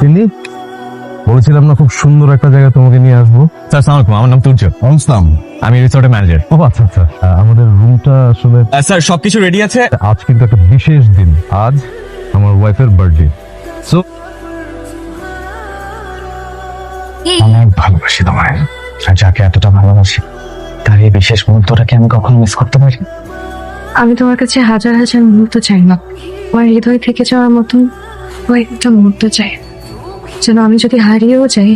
তিনি? বলেছিলাম না খুব সুন্দর একটা জায়গা তোমাকে নিয়ে আসব। স্যার সালাম আলাইকুম আমার নাম তুর্য। অনসলাম আমি রিসোর্টের ম্যানেজার। ও আচ্ছা আচ্ছা। আমাদের রুমটা আসলে স্যার সবকিছু রেডি আছে? আজ কিন্তু একটা বিশেষ দিন। আজ আমার ওয়াইফের বার্থডে। সো অনেক ভালোবাসি তোমায়। আর যাকে এতটা ভালোবাসি তার এই বিশেষ মুহূর্তটাকে আমি কখনো মিস করতে পারি আমি তোমার কাছে হাজার হাজার মুহূর্ত চাই না আমার হৃদয় থেকে যাওয়ার মতন কয়েকটা মুহূর্ত চাই। যেন আমি যদি হারিয়েও যাই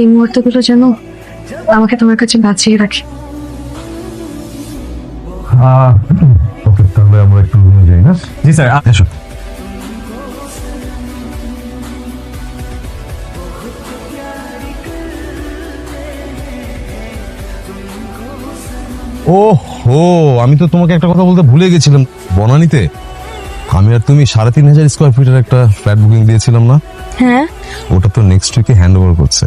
এই মুহূর্তগুলো যেন আমাকে তোমার কাছে বাঁচিয়ে রাখে। ওকে তাহলে আমরা একটু রুমে যাই না? জি স্যার এসো। ও হো আমি তো তোমাকে একটা কথা বলতে ভুলে গেছিলাম। বনানীতে? আমি আর তুমি সাড়ে তিন হাজার স্কোয়ার ফিটের একটা ফ্ল্যাট বুকিং দিয়েছিলাম না? হ্যাঁ ওটা তো নেক্সট উইকে হ্যান্ড ওভার করছে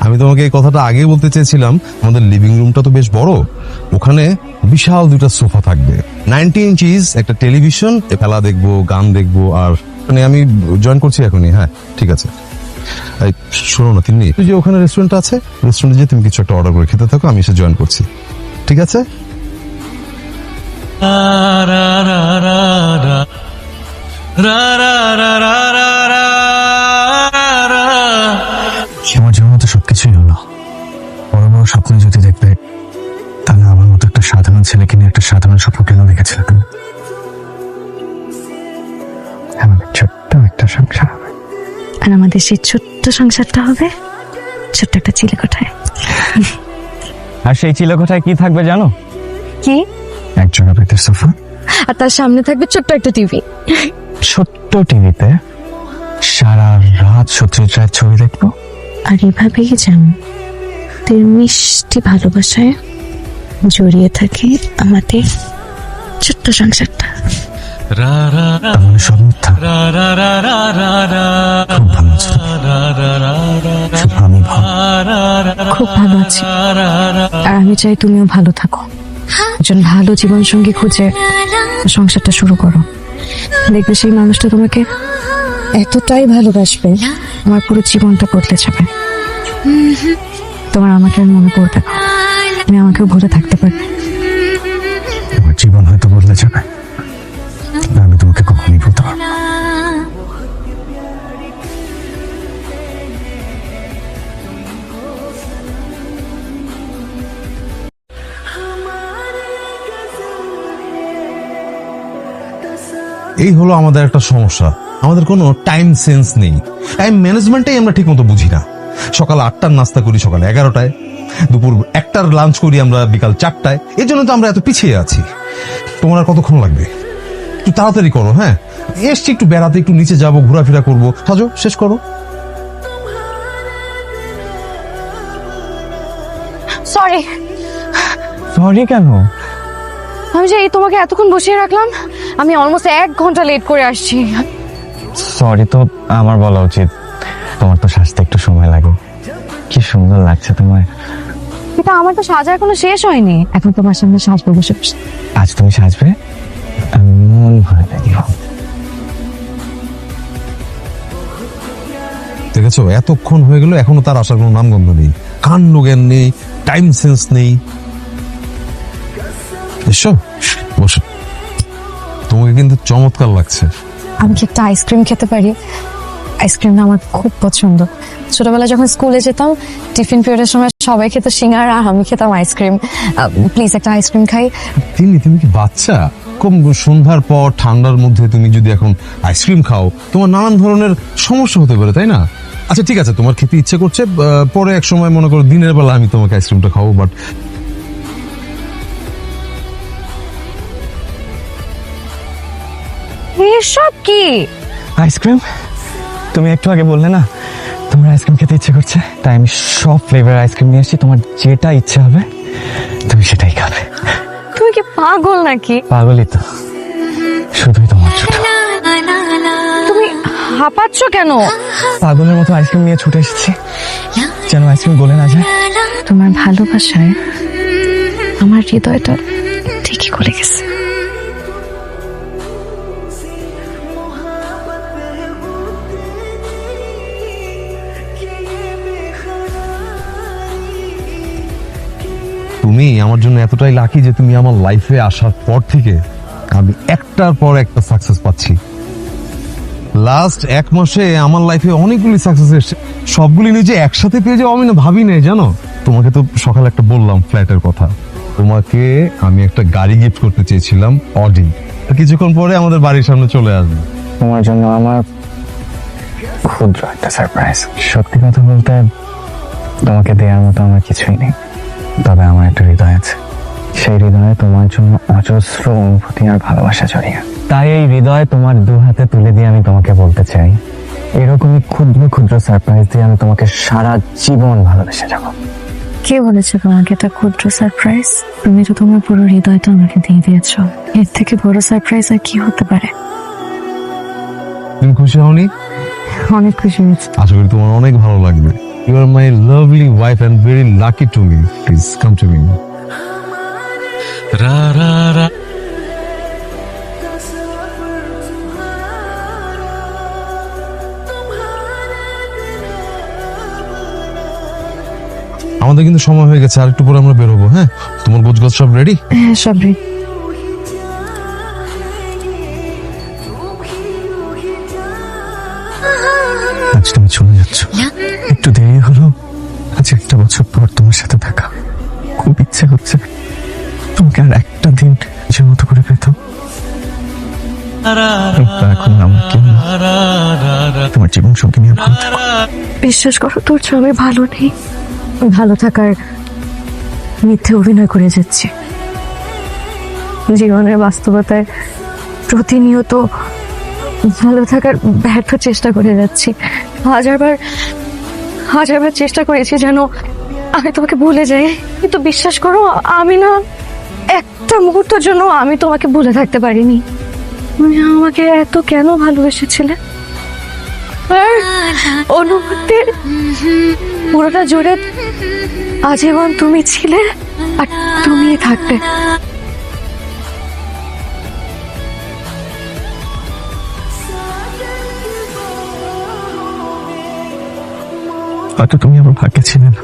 আমি তোমাকে এই কথাটা আগে বলতে চেয়েছিলাম আমাদের লিভিং রুমটা তো বেশ বড় ওখানে বিশাল দুটা সোফা থাকবে নাইনটি ইঞ্চিস একটা টেলিভিশন খেলা দেখব গান দেখব আর মানে আমি জয়েন করছি এখনই হ্যাঁ ঠিক আছে শোনো না তিনি যে ওখানে রেস্টুরেন্ট আছে রেস্টুরেন্টে যে তুমি কিছু একটা অর্ডার করে খেতে থাকো আমি এসে জয়েন করছি ঠিক আছে আমার আর আমাদের সেই ছোট্ট সংসারটা হবে। ছোট্ট একটা চিলেকোঠায় আর সেই চিলেকোঠায় কি থাকবে জানো? কি? এক জোড়া বেতের সোফা। আর তার সামনে থাকবে ছোট্ট একটা টিভি। ছোট্ট টিভিতে সারা রাত সত্যজিৎ ছবি দেখব। আর এভাবেই যেন তোর মিষ্টি ভালোবাসায় জড়িয়ে থাকে আমাদের ছোট্ট সংসারটা। মানে সব মিথ্যা। খুব আমি খুব ভালো আছি। আর আমি চাই তুমিও ভালো থাকো। একজন ভালো জীবন সঙ্গী খুঁজে সংসারটা শুরু করো। দেখবে সেই মানুষটা তোমাকে এতটাই ভালোবাসবে আমার পুরো জীবনটা বদলে যাবে। তোমার আমাকে আর মনে পড়বে তুমি আমাকেও ভুলে থাকতে পারবে। জীবন হয়তো বদলে যাবে। এই হলো আমাদের একটা সমস্যা। আমাদের কোনো টাইম সেন্স নেই। টাইম ম্যানেজমেন্টটাই আমরা ঠিক মতো বুঝি না। সকাল আটটার নাস্তা করি সকাল এগারোটায়। দুপুর একটার লাঞ্চ করি আমরা বিকাল চারটায়। এই জন্য তো আমরা এত পিছিয়ে আছি। তোমার আর কতক্ষণ লাগবে? একটু তাড়াতাড়ি করো হ্যাঁ? এসছি একটু বেড়াতে একটু নিচে যাব ঘোরাফেরা করব। সাজো শেষ করো। সরি সরি কেন? আমি যে এই তোমাকে এতক্ষণ বসিয়ে রাখলাম আমি অলমোস্ট এক ঘণ্টা লেট করে আসছি। সরি তো আমার বলা উচিত। তোমার তো সাজতে একটু সময় লাগে। কি সুন্দর লাগছে তোমায়। কিন্তু আমার তো সাজা এখনও শেষ হয়নি। এখন তোমার সামনে সাজবো বসে বসে। আজ তুমি সাজবে? মন ভরে দেখব। দেখেছ এতক্ষণ হয়ে গেল এখনও তার আসার কোনো নামগন্ধ নেই। কাণ্ড জ্ঞান নেই টাইম সেন্স নেই। এসো। কিন্তু চমৎকার লাগছে। আমি কি একটা আইসক্রিম খেতে পারি? আইসক্রিম আমার খুব পছন্দ। ছোটবেলায় যখন স্কুলে যেতাম টিফিন পিরিয়ডের সময় সবাই খেত সিঙ্গারা আর আমি খেতাম আইসক্রিম প্লিজ একটা আইসক্রিম খাই। তিনি তুমি কি বাচ্চা? কম সন্ধ্যার পর ঠান্ডার মধ্যে তুমি যদি এখন আইসক্রিম খাও তোমার নানান ধরনের সমস্যা হতে পারে তাই না? আচ্ছা ঠিক আছে তোমার খেতে ইচ্ছে করছে পরে এক সময় মনে করো দিনের বেলা আমি তোমাকে আইসক্রিমটা খাব বাট এসব কি? আইসক্রিম? তুমি একটু আগে বললে না তোমার আইসক্রিম খেতে ইচ্ছে করছে তাই আমি সব ফ্লেভার আইসক্রিম নিয়ে এসেছি তোমার যেটা ইচ্ছে হবে তুমি সেটাই খাবে। তুমি কি পাগল নাকি? পাগলই তো। শুধুই তোমার ছোট। তুমি হাঁপাচ্ছ কেন? পাগলের মতো আইসক্রিম নিয়ে ছুটে এসেছি যেন আইসক্রিম গলে না যায়। তোমার ভালোবাসায় আমার হৃদয়টা ঠিকই গলে গেছে। তুমি আমার জন্য এতটাই লাকি যে তুমি আমার লাইফে আসার পর থেকে আমি একটার পর একটা সাকসেস পাচ্ছি। লাস্ট এক মাসে আমার লাইফে অনেকগুলি সাকসেস এসেছে সবগুলি নিজে একসাথে পেয়ে যাও আমি না ভাবি নাই জানো? তোমাকে তো সকালে একটা বললাম ফ্ল্যাটের কথা। তোমাকে আমি একটা গাড়ি গিফট করতে চেয়েছিলাম অডি কিছুক্ষণ পরে আমাদের বাড়ির সামনে চলে আসবে। তোমার জন্য আমার ক্ষুদ্র একটা সারপ্রাইজ সত্যি কথা বলতে তোমাকে দেওয়ার মতো আমার কিছুই নেই। তবে আমার একটা হৃদয় আছে। সেই হৃদয়ে তোমার জন্য অজস্র অনুভূতি আর ভালোবাসা জড়িয়ে। তাই এই হৃদয় তোমার দু হাতে তুলে দিয়ে আমি তোমাকে বলতে চাই। এরকমই ক্ষুদ্র ক্ষুদ্র সারপ্রাইজ দিয়ে আমি তোমাকে সারা জীবন ভালোবেসে যাব। কে বলেছে তোমাকে এটা ক্ষুদ্র সারপ্রাইজ তুমি তো তোমার পুরো হৃদয়টা আমাকে দিয়ে দিয়েছ। এর থেকে বড় সারপ্রাইজ আর কি হতে পারে? তুমি খুশি হওনি? অনেক খুশি হয়েছি। আশা করি তোমার অনেক ভালো লাগবে। You are my lovely wife and very lucky to me please come to me আমাদের কিন্তু সময় হয়ে গেছে আর একটু পরে আমরা বেরোবো হ্যাঁ? তোমার গোছগাছ সব রেডি হ্যাঁ সব ready। তুমি একটু দেরি হলো। আজ একটা বছর পর তোমার সাথে দেখা। খুব ইচ্ছে হচ্ছে তোমাকে আর একটা দিন নিজের মতো করে পেতাম এখন তোমার জীবন সঙ্গী নিয়ে ভালো থাকো বিশ্বাস করো তোর আমি ভালো নেই। ভালো থাকার মিথ্যে অভিনয় করে যাচ্ছি। জীবনের বাস্তবতায় প্রতিনিয়ত ভালো থাকার ব্যর্থ চেষ্টা করে যাচ্ছি। হাজারবার হাজারবার চেষ্টা করেছি যেন আমি তোমাকে ভুলে যাই। কিন্তু বিশ্বাস করো, আমি না একটা মুহূর্তের জন্য আমি তোমাকে ভুলে থাকতে পারিনি। তুমি আমাকে এত কেন ভালোবেসেছিলে? অনুভূতির পুরোটা জুড়ে আজীবন তুমি ছিলে আর তুমি থাকবে। হয়তো তুমি আমার ভাগ্যে ছিলে না